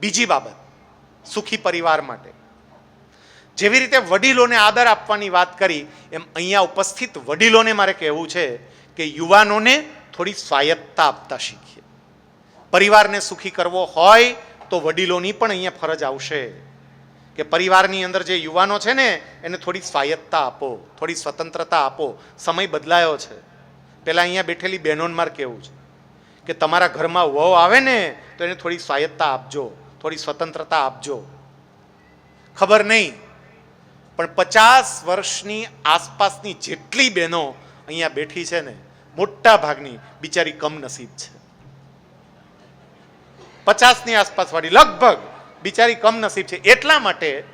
બીજી બાબત, સુખી પરિવાર માટે. જેવી રીતે વડીલોને આદર આપવાની વાત કરી, એમ અહીંયા ઉપસ્થિત વડીલોને મારે કહેવું છે કે યુવાનોને થોડી સ્વાયત્તતા આપતા શીખીએ. પરિવારને સુખી કરવો હોય તો વડીલોની પણ અહીંયા ફરજ આવશે કે પરિવારની અંદર જે યુવાનો છે ને, એને થોડી સ્વાયત્તતા આપો, થોડી સ્વતંત્રતા આપો, સમય બદલાયો છે. પહેલાં અહીંયા બેઠેલી બહેનોને મારે કહેવું છે કે તમારા ઘરમાં વહુ આવે ને, તો એને થોડી સ્વાયત્તતા આપજો. થોડી સ્વતંત્રતા આપજો. ખબર નહીં, પણ પચાસ વર્ષની આસપાસની જેટલી બહેનો અહીંયા બેઠી છે ને, મોટા ભાગની બિચારી કમનસીબ છે. પચાસની આસપાસવાળી લગભગ બિચારી કમનસીબ છે એટલા માટે,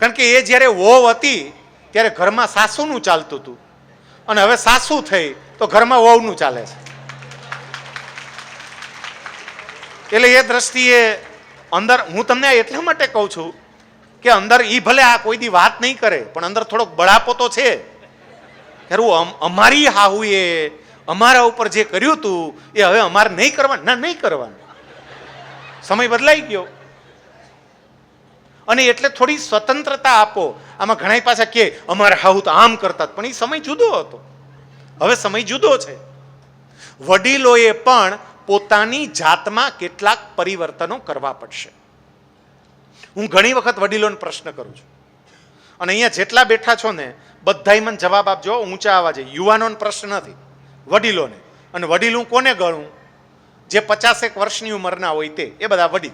કારણ કે એ જ્યારે વહુ હતી, ત્યારે ઘરમાં સાસુનું ચાલતું હતું. અને હવે સાસુ થઈ, તો ઘરમાં વહુનું ચાલે છે. એટલે એ દ્રષ્ટિએ અંદર, હું તમને એટલા માટે કહું છું કે અંદર એ ભલે આ કોઈ દી વાત નહીં કરે, પણ અંદર થોડોક બળાપો તો છે. ખરું અમારી હાહુએ, અમારા ઉપર જે કર્યું હતું, એ હવે અમારે નહીં કરવાનું. ના, નહીં કરવાનું. સમય બદલાઈ ગયો. અને એટલે થોડી સ્વતંત્રતા આપો. આમાં ઘણા પાછા કે અમારે હાહુ તો આમ કરતા પણ એ સમય જુદો હતો. હવે સમય જુદો છે. વડીલોએ પણ પોતાની જાતમાં કેટલાક પરિવર્તનો કરવા પડશે. હું ઘણી વખત વડીલોને પ્રશ્ન કરું છું. અને અહીંયા જેટલા બેઠા છો ને, બધાય મને જવાબ આપજો ઊંચા અવાજે યુવાનોને પ્રશ્ન નથી, વડીલોને. અને વડીલ હું કોને ગણું? જે પચાસેક વર્ષની ઉંમરના હોય તે, એ બધા વડીલ.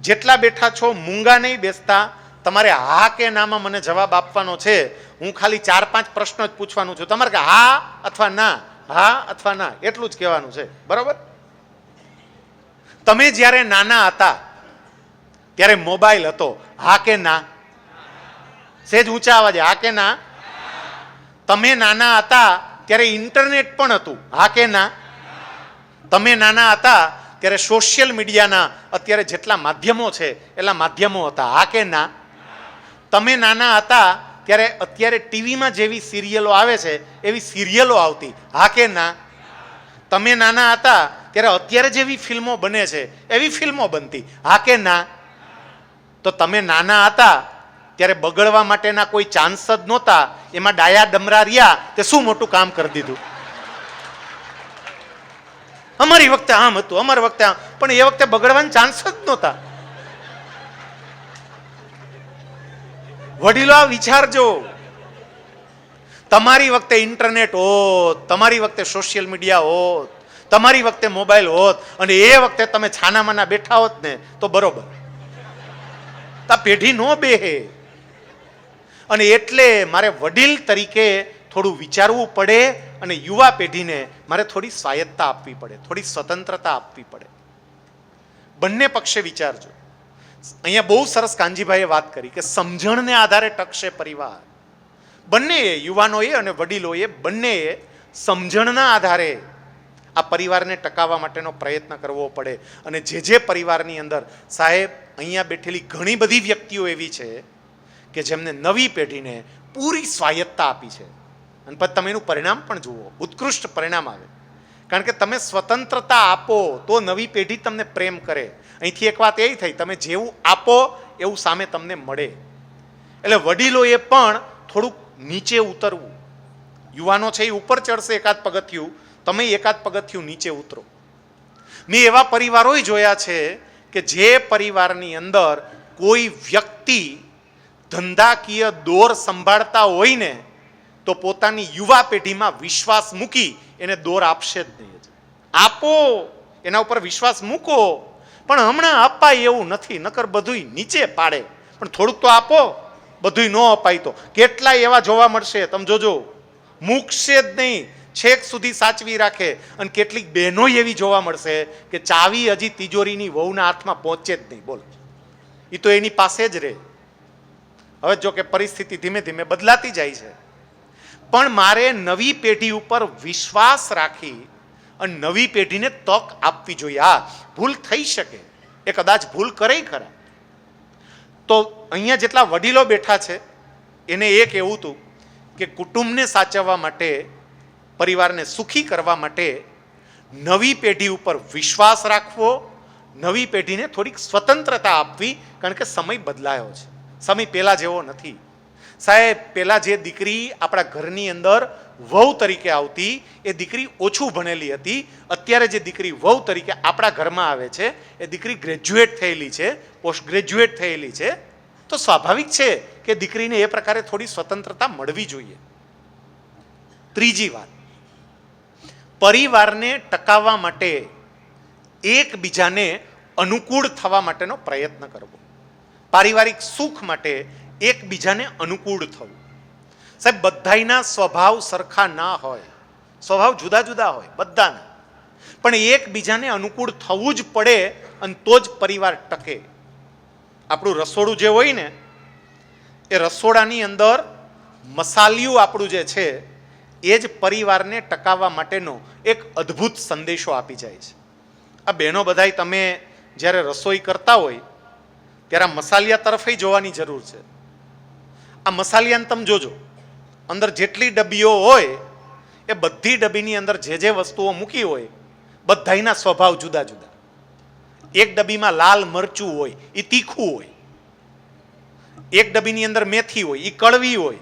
જેટલા બેઠા છો, મૂંગા નહીં બેસતા, તમારે હા કે નામાં મને જવાબ આપવાનો છે, હું ખાલી ચાર પાંચ પ્રશ્નો જ પૂછવાનું છું. તમારે કે હા અથવા ના? હા અથવા ના? એટલું જ કહેવાનું છે. બરોબર? તમે જ્યારે નાના હતા, ત્યારે મોબાઈલ હતો. હા કે ના? સેજ ઊંચા અવાજે, હા કે ના? તમે નાના હતા, ત્યારે ઇન્ટરનેટ પણ હતું. હા કે ના? તમે નાના હતા, ત્યારે સોશિયલ મીડિયાના અત્યારે જેટલા માધ્યમો છે, એટલા માધ્યમો હતા. હા કે ના? તમે નાના હતા ત્યારે અત્યારે ટીવીમાં જેવી સિરિયલો આવે છે, એવી સિરિયલો આવતી. હા કે ના? તમે નાના હતા, ત્યારે અત્યારે જેવી ફિલ્મો બને છે, એવી ફિલ્મો બનતી. હા કે ના? તો તમે નાના હતા, ત્યારે બગડવા માટેના કોઈ ચાન્સ જ નહોતા. એમાં ડાયા ડમરા રહ્યા, તે શું મોટું કામ કરી દીધું? અમારી વખતે આમ હતું, અમારી વખતે આમ. પણ એ વખતે બગડવાના ચાન્સ જ નહોતા. વડીલો વિચારજો તમારી વખતે ઇન્ટરનેટ હોત, તમારી વખતે સોશિયલ મીડિયા હોત, તમારી વખતે મોબાઈલ હોત, અને એ વખતે તમે છાનામાના બેઠા હોત ને, તો બરોબર. તા પેઢી નો બેહે. અને એટલે મારે વડીલ તરીકે થોડું વિચારવું પડે, અને યુવા પેઢીને મારે થોડી સ્વાયત્તા આપવી પડે, થોડી સ્વતંત્રતા આપવી પડે. બંને પક્ષે વિચારજો. અહીંયા બહુ સરસ કાનજીભાઈએ વાત કરી કે સમજણને આધારે ટકશે પરિવાર. બંનેએ, યુવાનોએ અને વડીલોએ બંનેએ સમજણના આધારે આ પરિવારને ટકાવવા માટેનો પ્રયત્ન કરવો પડે. અને જે જે પરિવારની અંદર સાહેબ, અહીંયા બેઠેલી ઘણી બધી વ્યક્તિઓ એવી છે કે જેમને નવી પેઢીને પૂરી સ્વાયત્તા આપી છે. અને પછી તમે એનું પરિણામ પણ જુઓ. ઉત્કૃષ્ટ પરિણામ આવે. કારણ કે તમે સ્વતંત્રતા આપો તો નવી પેઢી તમને પ્રેમ કરે. અહીંથી એક વાત એ થઈ, તમે જેવું આપો એવું સામે તમને મળે. એટલે વડીલોએ પણ થોડુંક નીચે ઉતરવું. યુવાનો છે એ ઉપર ચડશે એકાદ પગથિયું, તમે એકાદ પગથિયું નીચે ઉતરો. મેં એવા પરિવારોય જોયા છે કે જે પરિવારની અંદર કોઈ વ્યક્તિ ધંધાકીય દોર સંભાળતા હોય ને તો પોતાની યુવા પેઢીમાં વિશ્વાસ મૂકી એને દોર આપશે જ નહીં આપો, એના ઉપર વિશ્વાસ મૂકો, પણ હમણાં અપાય એવું નથી, નકર બધુંય નીચે પાડે. પણ થોડુંક તો આપો, બધુંય ન અપાય તો. કેટલાય એવા જોવા મળશે, તમે જોજો. મૂકશે જ નહીં, છેક સુધી સાચવી રાખે. અને કેટલીક બહેનો એવી જોવા મળશે કે ચાવી હજી તિજોરીની વહુના હાથમાં પહોંચે જ નહીં. બોલ. એ તો એની પાસે જ રહે. હવે જો કે પરિસ્થિતિ ધીમે ધીમે બદલાતી જાય છે. પણ મારે નવી પેઢી ઉપર વિશ્વાસ રાખી અને નવી પેઢીને તક આપવી જોઈએ. આ ભૂલ થઈ શકે. એ કદાચ ભૂલ કરે ખરા. તો અહીંયા જેટલા વડીલો બેઠા છે, એને એ કહેવું હતું કે કુટુંબને સાચવવા માટે, પરિવારને સુખી કરવા માટે નવી પેઢી ઉપર વિશ્વાસ રાખવો, નવી પેઢીને થોડીક સ્વતંત્રતા આપવી, કારણ કે સમય બદલાયો છે. સમય પહેલાં જેવો નથી. સાહેબ પહેલાં જે દીકરી આપણા ઘરની અંદર વહુ તરીકે આવતી, એ દીકરી ઓછું ભણેલી હતી. અત્યારે જે દીકરી વહુ તરીકે આપણા ઘરમાં આવે છે, એ દીકરી ગ્રેજ્યુએટ થયેલી છે, પોસ્ટ ગ્રેજ્યુએટ થયેલી છે. તો સ્વાભાવિક છે કે દીકરીને એ પ્રકારે થોડી સ્વતંત્રતા મળવી જોઈએ. ત્રીજી વાત. પરિવારને ટકાવવા માટે એકબીજાને અનુકૂળ થવા માટેનો પ્રયત્ન કરવો. પારિવારિક સુખ માટે એકબીજાને અનુકૂળ થવું. સાહેબ, બધાયના સ્વભાવ સરખા ના હોય. સ્વભાવ જુદા જુદા હોય, બધાના. પણ એકબીજાને અનુકૂળ થવું જ પડે અને તો જ પરિવાર ટકે. આપણું રસોડું જે હોય ને, એ રસોડાની અંદર મસાલિયું આપણું જે છે, એ જ પરિવારને ટકાવવા માટેનો એક અદ્ભુત સંદેશો આપી જાય છે. આ બહેનો બધાય તમે જ્યારે રસોઈ કરતા હોય, ત્યારે મસાલિયા તરફે જોવાની જરૂર છે. આ મસાલિયાને તમે જોજો. અંદર જેટલી ડબ્બીઓ હોય, એ બધી ડબ્બીની અંદર જે જે વસ્તુઓ મૂકી હોય, બધાયના સ્વભાવ જુદા જુદા. એક ડબ્બીમાં લાલ મરચું હોય એ તીખું હોય. એક ડબ્બીની અંદર મેથી હોય એ કડવી હોય.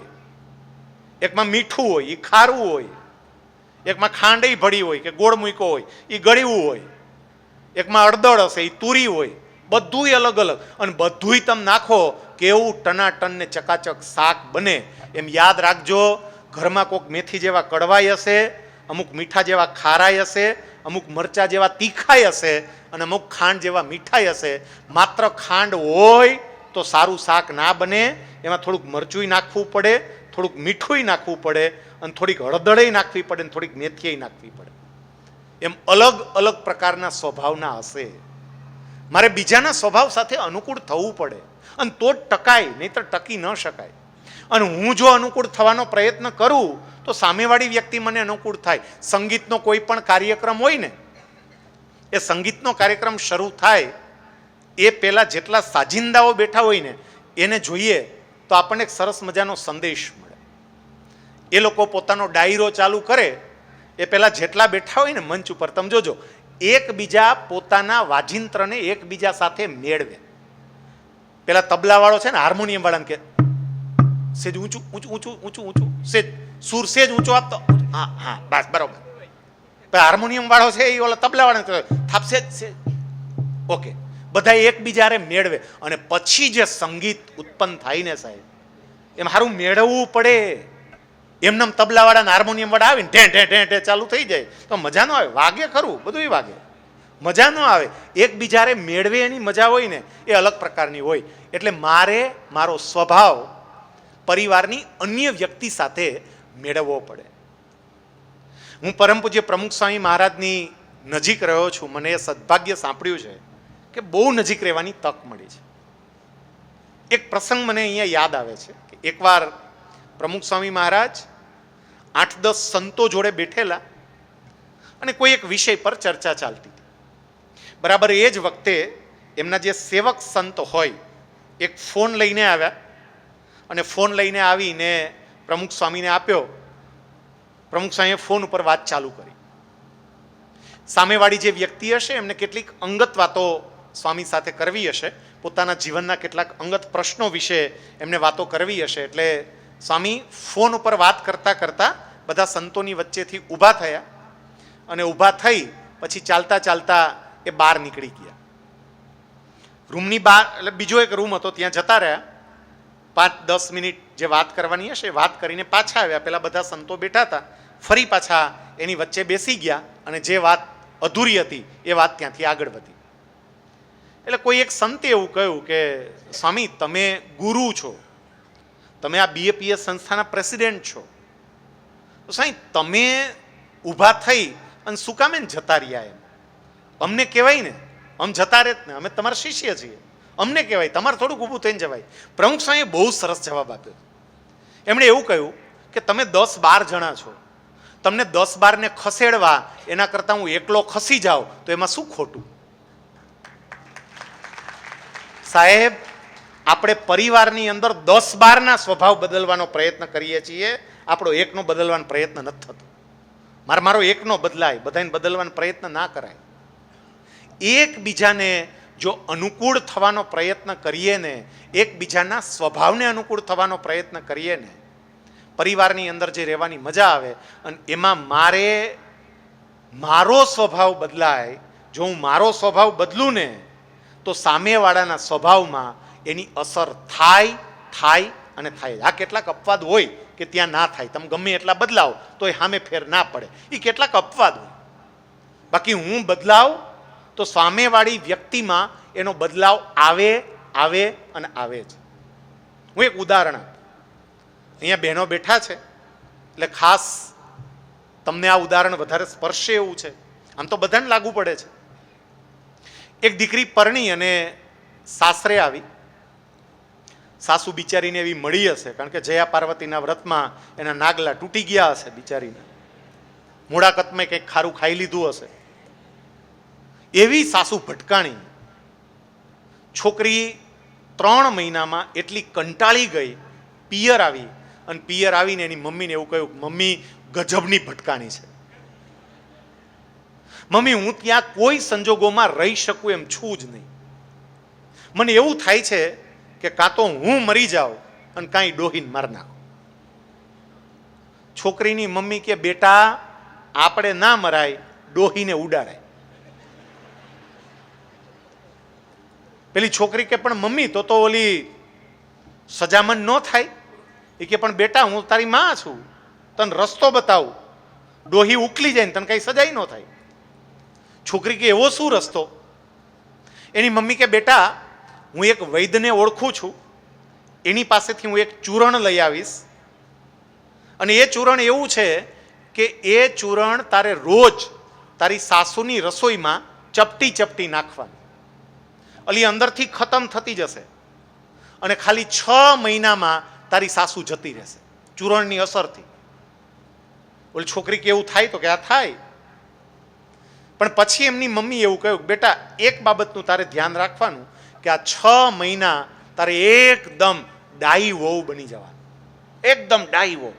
એકમાં મીઠું હોય એ ખારું હોય. એકમાં ખાંડઈ ભળી હોય, કે ગોળ મૂકો હોય એ ગળ્યું હોય. એકમાં અડદળ હશે એ તુરી હોય. બધુંય અલગ અલગ. અને બધુંય તમે નાખો, કેવું ટનાટન ને ચકાચક શાક બને એમ યાદ રાખજો. ઘરમાં કોઈક મેથી જેવા કડવાઈ હશે, અમુક મીઠા જેવા ખારાઈ હશે, અમુક મરચા જેવા તીખાઈ હશે, અને અમુક ખાંડ જેવા મીઠાઈ હશે. માત્ર ખાંડ હોય તો સારું શાક ના બને. એમાં થોડુંક મરચુંય નાખવું પડે, થોડુંક મીઠુંય નાખવું પડે, અને થોડીક હળદળેય નાખવી પડે, અને થોડીક મેથીય નાખવી પડે. એમ અલગ અલગ પ્રકારના સ્વભાવના હશે. મારે બીજાના સ્વભાવ સાથે અનુકૂળ થવું પડે. અને તો જ ટકાય, નહીતર ટકી ન શકાય. અને હું જો અનુકૂળ થવાનો પ્રયત્ન કરું, તો સામેવાળી વ્યક્તિ મને અનુકૂળ થાય. સંગીતનો કોઈ પણ કાર્યક્રમ હોય ને, એ સંગીતનો કાર્યક્રમ શરૂ થાય, એ પહેલાં જેટલા સાજિંદાઓ બેઠા હોય ને, એને જોઈએ તો આપણને એક સરસ મજાનો સંદેશ મળે. એ લોકો પોતાનો ડાયરો ચાલુ કરે, એ પહેલાં જેટલા બેઠા હોય ને મંચ ઉપર, તમે જોજો એકબીજા પોતાના વાજિંત્રને એકબીજા સાથે મેળવે. પેલા તબલાવાળો છે ને હાર્મોનિયમ વાળાને કે, સેજ ઊંચું ઊંચું ઊંચું ઊંચું ઊંચું, સેજ, સુર સેજ ઊંચો આપતો. હા હા, બસ, બરોબર. પેલા હાર્મોનિયમ વાળો છે એ ઓલા તબલાવાળા થાપશે જ છે ઓકે. બધા એકબીજાને મેળવે. અને પછી જે સંગીત ઉત્પન્ન થાય ને સાહેબ, એમ સારું મેળવવું પડે. એમનેમ તબલાવાળાને હાર્મોનિયમ વાળા આવે ને ઢે ઢે ઢે ઢે ચાલુ થઈ જાય. તો મજા ન આવે. વાગે ખરું, બધુંય વાગે. મજા ન આવે. એકબીજાને મેળવે એની મજા હોય ને, એ અલગ પ્રકારની હોય. એટલે મારે મારો સ્વભાવ પરિવારની અન્ય વ્યક્તિ સાથે મેળવવો પડે. હું પરમ પૂજ્ય પ્રમુખ સ્વામી મહારાજની નજીક રહ્યો છું. મને એ સદભાગ્ય સાંભળ્યું છે કે બહુ નજીક રહેવાની તક મળી છે. એક પ્રસંગ મને અહીંયા યાદ આવે છે કે એકવાર પ્રમુખ સ્વામી મહારાજ આઠ દસ સંતો જોડે બેઠેલા અને કોઈ એક વિષય પર ચર્ચા ચાલતી હતી. બરાબર એ જ વખતે એમના જે સેવક સંત હોય, એક ફોન લઈને આવ્યા અને ફોન લઈને આવીને પ્રમુખ સ્વામીને આપ્યો. પ્રમુખ સ્વામીએ ફોન ઉપર વાત ચાલુ કરી. સામેવાળી જે વ્યક્તિ હશે એમને કેટલીક અંગત વાતો સ્વામી સાથે કરવી હશે. પોતાના જીવનના કેટલાક અંગત પ્રશ્નો વિશે એમને વાતો કરવી હશે. એટલે સ્વામી ફોન ઉપર વાત કરતા કરતા બધા સંતોની વચ્ચેથી ઊભા થયા અને ઊભા થઈ પછી ચાલતા ચાલતા એ બહાર નીકળી ગયા. રૂમની બહાર, એટલે બીજો એક રૂમ હતો, ત્યાં જતા રહ્યા. પાંચ, દસ મિનિટ જે વાત કરવાની હશે વાત કરીને પાછા આવ્યા. પહેલાં બધા સંતો બેઠા હતા. ફરી પાછા એની વચ્ચે બેસી ગયા અને જે વાત અધૂરી હતી, એ વાત ત્યાંથી આગળ વધી. એટલે કોઈ એક સંતે એવું કહ્યું કે, સ્વામી, તમે ગુરુ છો. તમે આ બીએપીએસ સંસ્થાના પ્રેસિડેન્ટ છો. તો સાંઈ તમે ઊભા થઈ અને શું કામે જતા રહ્યા એમ? અમને કહેવાય ને, આમ જતા રહે ને, અમે તમારા શિષ્ય છીએ. અમને કહેવાય, તમારે થોડુંક ઊભું થઈને જવાય. પ્રમુખ સ્વામીએ બહુ સરસ જવાબ આપ્યો. એમણે એવું કહ્યું કે તમે દસ બાર જણા છો. તમને દસ બારને ખસેડવા એના કરતાં હું એકલો ખસી જાઉં, તો એમાં શું ખોટું? સાહેબ આપણે પરિવારની અંદર દસ બારના સ્વભાવ બદલવાનો પ્રયત્ન કરીએ છીએ. આપણો એકનો બદલવાનો પ્રયત્ન નથી થતો. મારે, મારો એકનો બદલાય બધાને બદલવાનો પ્રયત્ન ના કરાય. એકબીજાને જો અનુકૂળ થવાનો પ્રયત્ન કરીએ ને, એકબીજાના સ્વભાવને અનુકૂળ થવાનો પ્રયત્ન કરીએ ને, પરિવારની અંદર જે રહેવાની મજા આવે અને એમાં મારે મારો સ્વભાવ બદલાય, જો હું મારો સ્વભાવ બદલું ને, તો સામેવાળાના સ્વભાવમાં એની અસર થાય થાય અને થાય આ કેટલાક અપવાદ હોય કે ત્યાં ના થાય. તમે ગમે એટલા બદલાવ તો એ સામે ફેર ના પડે. એ કેટલાક અપવાદ હોય. બાકી હું બદલાવ, તો સામેવાળી વ્યક્તિમાં એનો બદલાવ આવે આવે અને આવે જ. હું એક ઉદાહરણ અહીંયા બહેનો બેઠા છે. એટલે ખાસ તમને આ ઉદાહરણ વધારે સ્પર્શે એવું છે. આમ તો બધાને લાગુ પડે છે. એક દીકરી પરણી અને સાસરે આવી. સાસુ બિચારીને એવી મળી હશે, કારણ કે જયા પાર્વતીના વ્રતમાં એના નાગલા તૂટી ગયા હશે બિચારીને. મૂળાકતમાં કંઈક ખારું ખાઈ લીધું હશે. એવી સાસુ ભટકાણી છોકરી ત્રણ મહિનામાં એટલી કંટાળી ગઈ, પિયર આવી અને પિયર આવીને એની મમ્મીને એવું કહ્યું, મમ્મી, ગજબની ભટકાણી છે. મમ્મી, હું ત્યાં કોઈ સંજોગોમાં રહી શકું એમ છું જ નહીં. મને એવું થાય છે કે કાં તો હું મરી જાઉં અને કાંઈ ડોહીને માર નાખો. છોકરીની મમ્મી કે, બેટા, આપણે ના મરાય, ડોહીને ઉડાડાય પેલી છોકરી કે, પણ મમ્મી, તો તો ઓલી સજામન ન થાય. એ કે, પણ બેટા, હું તારી માં છું. તને રસ્તો બતાવું. ડોહી ઉકલી જાય ને તને કઈ સજાઈ ન થાય. છોકરી કે, એવો શું રસ્તો? એની મમ્મી કે, બેટા હું એક વૈદ્યને ઓળખું છું. એની પાસેથી હું એક ચૂરણ લઈ આવીશ. અને એ ચૂરણ એવું છે કે એ ચૂરણ તારે રોજ તારી સાસુની રસોઈમાં ચપટી ચપટી નાખવાની. અલી અંદરથી ખતમ થતી જશે. અને ખાલી છ મહિનામાં તારી સાસુ જતી રહેશે, ચૂરણની અસરથી. ઓલી છોકરી કેવું થાય તો કે આ થાય. પણ પછી એમની મમ્મી એવું કહ્યું બેટા, એક બાબતનું તારે ધ્યાન રાખવાનું. કે આ છ મહિના તારે એકદમ ડાઈ વહુ બની જવાનું. એકદમ ડાઈ વહુ.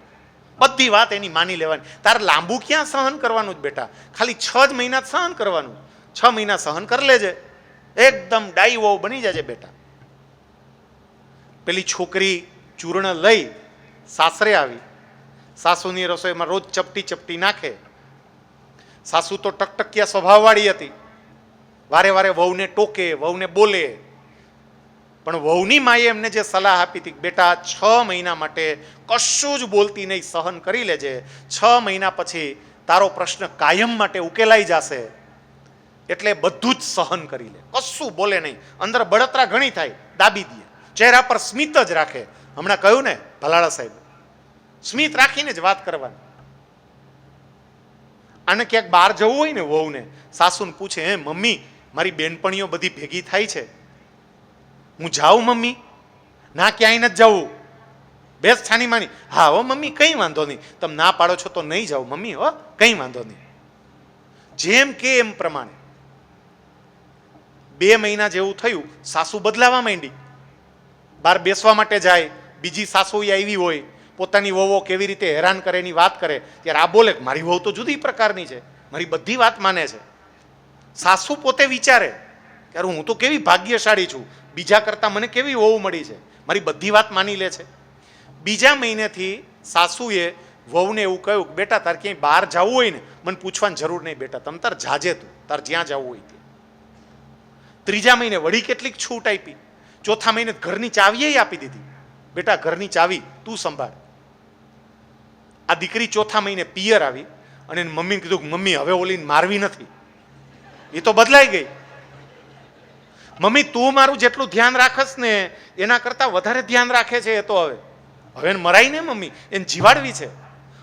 બધી વાત એની માની લેવાની. તારે લાંબુ ક્યાં સહન કરવાનું જ બેટા? ખાલી છ જ મહિના સહન કરવાનું. છ મહિના સહન કરી લેજે. એકદમ ડાઈ વહુ બની જજે બેટા. પેલી છોકરી ચૂર્ણ લઈ સાસરે આવી. સાસુની રસોઈમાં રોજ ચપટી ચપટી નાખે. સાસુ તો ટકટકિયા સ્વભાવવાળી હતી. વારે વારે વહુને ટોકે, વહુને બોલે. પણ વહુની માએ એમને જે સલાહ આપી હતી બેટા છ મહિના માટે કશું જ બોલતી નહીં, સહન કરી લેજે. છ મહિના પછી તારો પ્રશ્ન કાયમ માટે ઉકેલાઈ જશે. એટલે બધું જ સહન કરી લે. કશું બોલે નહીં. અંદર બળતરા ઘણી થાય. દાબી દે. ચહેરા પર સ્મિત જ રાખે. હમણાં કહ્યું ને ભલાળા સાહેબ. સ્મિત રાખીને જ વાત કરવાની. આને ક્યાંક બહાર જવું હોય ને વહુને, સાસુને પૂછે, હે, મમ્મી, મારી બેનપણીઓ બધી ભેગી થાય છે. હું જાઉં મમ્મી? ના, ક્યાંય નથી જવું. બેસ છાની માની. હા, હો મમ્મી, કંઈ વાંધો નહીં. તમે ના પાડો છો તો નહીં જાઓ મમ્મી, હો. કંઈ વાંધો નહીં. જેમ કે એમ પ્રમાણે બે મહિના જેવું થયું, સાસુ બદલાવા માંડી. બહાર બેસવા માટે જાય, બીજી સાસુ આવી હોય, પોતાની વહુઓ કેવી રીતે હેરાન કરે એની વાત કરે, ત્યારે આ બોલે મારી વહુ તો જુદી પ્રકારની છે. મારી બધી વાત માને છે. સાસુ પોતે વિચારે ત્યારે હું તો કેવી ભાગ્યશાળી છું. બીજા કરતાં મને કેવી વહુ મળી છે? મારી બધી વાત માની લે છે. બીજા મહિનેથી સાસુએ વહુને એવું કહ્યું કે, બેટા, તારે ક્યાંય બહાર જવું હોય ને, મને પૂછવાની જરૂર નહીં બેટા, તમે તાર જાજે તું, તાર જ્યાં જવું હોય ત્યાં. ત્રીજા મહિને વળી કેટલીક છૂટ આપી. ચોથા મહિને ઘરની ચાવીએ આપી દીધી. બેટા, ઘરની ચાવી તું સંભાળ. આ દીકરી ચોથા મહિને પિયર આવી અને મમ્મીને કીધું કે, મમ્મી, હવે ઓલીને મારવી નથી. એ તો બદલાઈ ગઈ. મમ્મી, તું મારું જેટલું ધ્યાન રાખસ ને, એના કરતાં વધારે ધ્યાન રાખે છે એ તો હવે. હવે એને મરાય ને મમ્મી, એને જીવાડવી છે.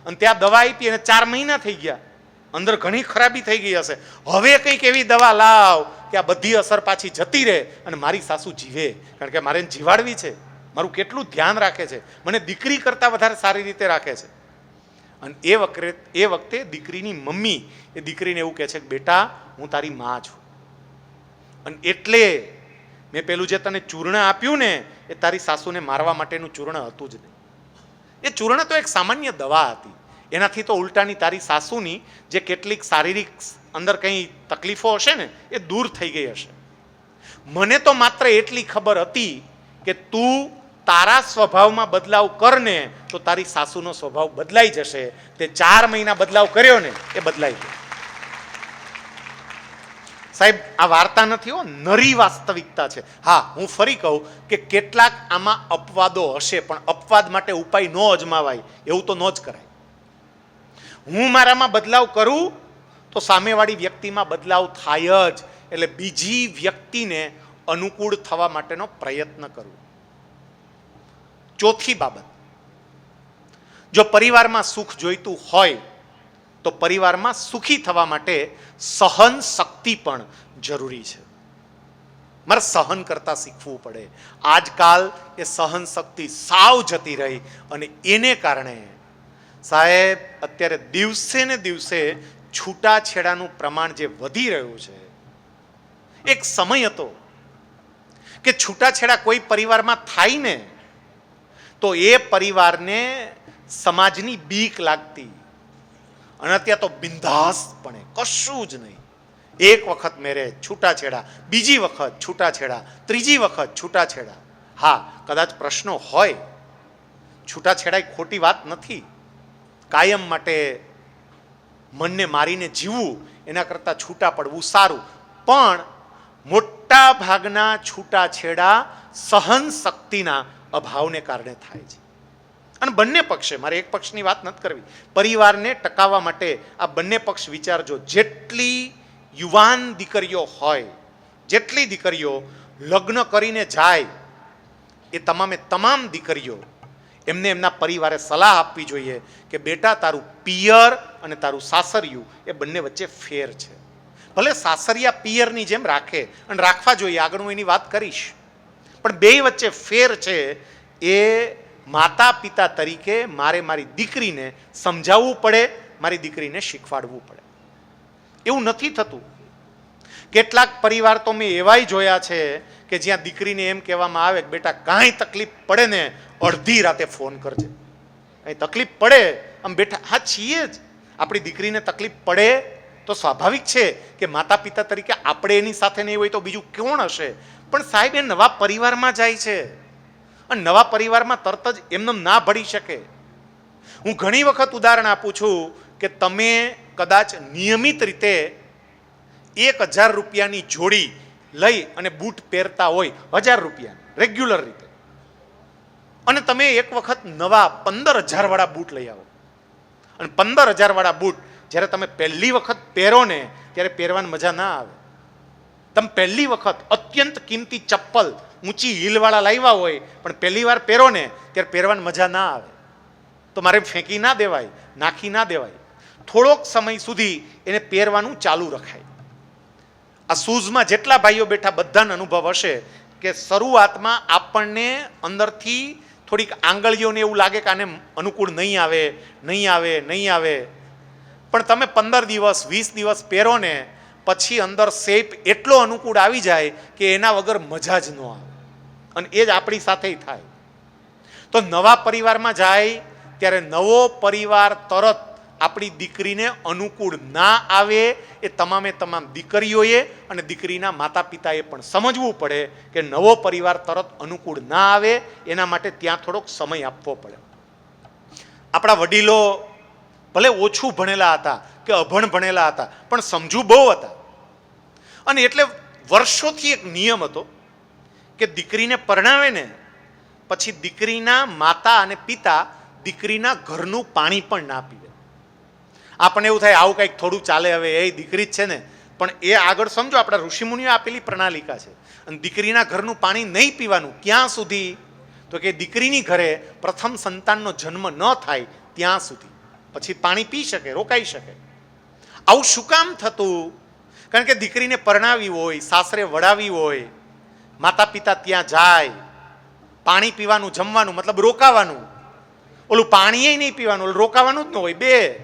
અને ત્યાં દવા આપી એને ચાર મહિના થઈ ગયા. અંદર ઘણી ખરાબી થઈ ગઈ હશે. હવે કંઈક એવી દવા લાવ કે આ બધી અસર પાછી જતી રહે અને મારી સાસુ જીવે. કારણ કે મારે એને જીવાડવી છે. મારું કેટલું ધ્યાન રાખે છે. મને દીકરી કરતાં વધારે સારી રીતે રાખે છે. અને એ વખતે એ વખતે દીકરીની મમ્મી એ દીકરીને એવું કહે છે કે, બેટા, હું તારી માં છું. અને એટલે મેં પેલું જે તને ચૂર્ણ આપ્યું ને, એ તારી સાસુને મારવા માટેનું ચૂર્ણ હતું જ નહીં. એ ચૂર્ણ તો એક સામાન્ય દવા હતી. એનાથી તો ઉલટાની તારી સાસુની જે કેટલીક શારીરિક અંદર કંઈ તકલીફો હશે ને, એ દૂર થઈ ગઈ હશે. મને તો માત્ર એટલી ખબર હતી કે તું તારા સ્વભાવમાં બદલાવ કરને, તો તારી સાસુનો સ્વભાવ બદલાઈ જશે. તે ચાર મહિના બદલાવ કર્યો ને, એ બદલાઈ ગયો. સાહેબ, આ વાર્તા નથી હો, નરી વાસ્તવિકતા છે. હા, હું ફરી કહું કે કેટલાક આમાં અપવાદો હશે, પણ અપવાદ માટે ઉપાય ન અજમાવાય, એવું તો ન જ કરાય. હું મારામાં બદલાવ કરું, તો સામેવાળી વ્યક્તિમાં બદલાવ થાય જ, એટલે બીજી વ્યક્તિને અનુકૂળ થવા માટેનો પ્રયત્ન કરવો ચોથી બાબત. જો પરિવારમાં સુખ જોઈતું હોય તો પરિવારમાં સુખી થવા માટે સહન શક્તિ પણ જરૂરી છે. મારે સહન કરતા શીખવું પડે. આજકાલ એ સહન શક્તિ સાવ જતી રહી અને એને કારણે સાહેબ, અત્યારે દિવસે ને દિવસે છૂટાછેડાનું પ્રમાણ જે વધી રહ્યું છે, એક સમય હતો કે છૂટાછેડા કોઈ પરિવારમાં થાય ને, તો એ પરિવારને સમાજની બીક લાગતી અને અત્યારે તો બિંદાસપણે કશું જ નહીં. એક વખત મેરેજ છૂટાછેડા બીજી વખત છૂટાછેડા ત્રીજી વખત છૂટાછેડા હા, કદાચ પ્રશ્નો હોય. છૂટાછેડા એ ખોટી વાત નથી. કાયમ માટે મનને મારીને જીવવું, એના કરતાં છૂટા પડવું સારું. પણ મોટા ભાગના છૂટાછેડા સહન શક્તિના અભાવને કારણે થાય છે. અને બંને પક્ષે, મારે એક પક્ષની વાત નથી કરવી, પરિવારને ટકાવવા માટે આ બંને પક્ષ વિચારજો. જેટલી યુવાન દીકરીઓ હોય, જેટલી દીકરીઓ લગ્ન કરીને જાય, એ તમામે તમામ દીકરીઓ એમને એમના પરિવારે સલાહ આપવી જોઈએ કે બેટા, તારું પિયર અને તારું સાસરિયું એ બંને વચ્ચે ફેર છે. ભલે સાસરિયા પિયરની જેમ રાખે અને રાખવા જોઈએ, આગળ હું એની વાત કરીશ. પણ બે વચ્ચે ફેર છે એ માતા પિતા તરીકે મારે મારી દીકરીને સમજાવવું પડે, મારી દીકરીને શીખવાડવું પડે. એવું નથી થતું. કેટલાક પરિવાર તો મેં એવાય જોયા છે કે જ્યાં દીકરીને એમ કહેવામાં આવે કે બેટા કાંઈ તકલીફ પડે ને અડધી રાતે ફોન કરજે. કંઈ તકલીફ પડે? આમ બેઠા હા, છીએ જ. આપણી દીકરીને તકલીફ પડે તો સ્વાભાવિક છે કે માતા પિતા તરીકે આપણે એની સાથે નહીં હોય તો બીજું કોણ હશે? પણ સાહેબ, એ નવા પરિવારમાં જાય છે. અને નવા પરિવારમાં તરત જ એમને ના ભળી શકે. હું ઘણી વખત ઉદાહરણ આપું છું કે તમે કદાચ નિયમિત રીતે એક હજાર રૂપિયાની જોડી લઈ અને બૂટ પહેરતા હોય, હજાર રૂપિયા રેગ્યુલર રીતે. અને તમે એક વખત નવા પંદર હજારવાળા બૂટ લઈ આવો. અને પંદર હજારવાળા બૂટ જ્યારે તમે પહેલી વખત પહેરો ને, ત્યારે પહેરવાની મજા ના આવે. તમે પહેલી વખત અત્યંત કિંમતી ચપ્પલ ઊંચી હીલવાળા લાવ્યા હોય, પણ પહેલી વાર પહેરો ને, ત્યારે પહેરવાની મજા ના આવે. તો મારે ફેંકી ના દેવાય, નાખી ના દેવાય. થોડોક સમય સુધી એને પહેરવાનું ચાલુ રખાય. આ શૂઝમાં જેટલા ભાઈઓ બેઠા બધાને અનુભવ હશે કે શરૂઆતમાં આપણને અંદરથી થોડીક આંગળીઓને એવું લાગે કે આને અનુકૂળ નહીં આવે નહીં આવે નહીં આવે. પણ તમે પંદર દિવસ, વીસ દિવસ પહેરો ને પછી અંદર શેપ એટલો અનુકૂળ આવી જાય કે એના વગર મજા જ ન આવે. અને એ જ આપણી સાથે થાય. તો નવા પરિવારમાં જાય, ત્યારે નવો પરિવાર તરત આપણી દીકરીને અનુકૂળ ના આવે એ તમામે તમામ દીકરીઓએ અને દીકરીના માતા પિતાએ પણ સમજવું પડે કે નવો પરિવાર તરત અનુકૂળ ના આવે, એના માટે ત્યાં થોડોક સમય આપવો પડે. આપણા વડીલો ભલે ઓછું ભણેલા હતા કે અભણ ભણેલા હતા, પણ સમજુ બહુ હતા. અને એટલે વર્ષોથી એક નિયમ હતો કે દીકરીને પરણાવે ને, પછી દીકરીના માતા અને પિતા દીકરીના ઘરનું પાણી પણ ના પીવે. આપણને એવું થાય, આવું કંઈક થોડું ચાલે હવે, એ દીકરી જ છે ને. પણ એ આગળ સમજો, આપણા ઋષિમુનિઓ આપેલી પ્રણાલિકા છે. અને દીકરીના ઘરનું પાણી નહીં પીવાનું ક્યાં સુધી? તો કે દીકરીની ઘરે પ્રથમ સંતાનનો જન્મ ન થાય ત્યાં સુધી. પછી પાણી પી શકે, રોકાઈ શકે. આવું શું કામ થતું? કારણ કે દીકરીને પરણાવી હોય, સાસરે વડાવી હોય માતા પિતા ત્યાં જાય, પાણી પીવાનું, જમવાનું, મતલબ રોકાવાનું. ઓલું પાણીએ નહીં પીવાનું, ઓલું રોકાવાનું જ ન હોય, બે.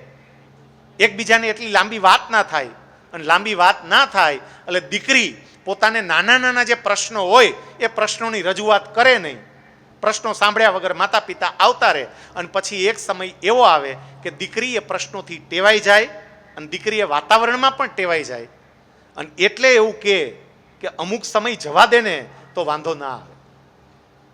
એકબીજાને એટલી લાંબી વાત ના થાય. અને લાંબી વાત ના થાય, એટલે દીકરી પોતાને નાના નાના જે પ્રશ્નો હોય, એ પ્રશ્નોની રજૂઆત કરે નહીં. પ્રશ્નો સાંભળ્યા વગર માતા પિતા આવતા રહે. અને પછી એક સમય એવો આવે કે દીકરી એ પ્રશ્નોથી ટેવાઈ જાય, અને દીકરી એ વાતાવરણમાં પણ ટેવાઈ જાય. અને એટલે એવું કે અમુક સમય જવા દે ને તો વાંધો ના આવે.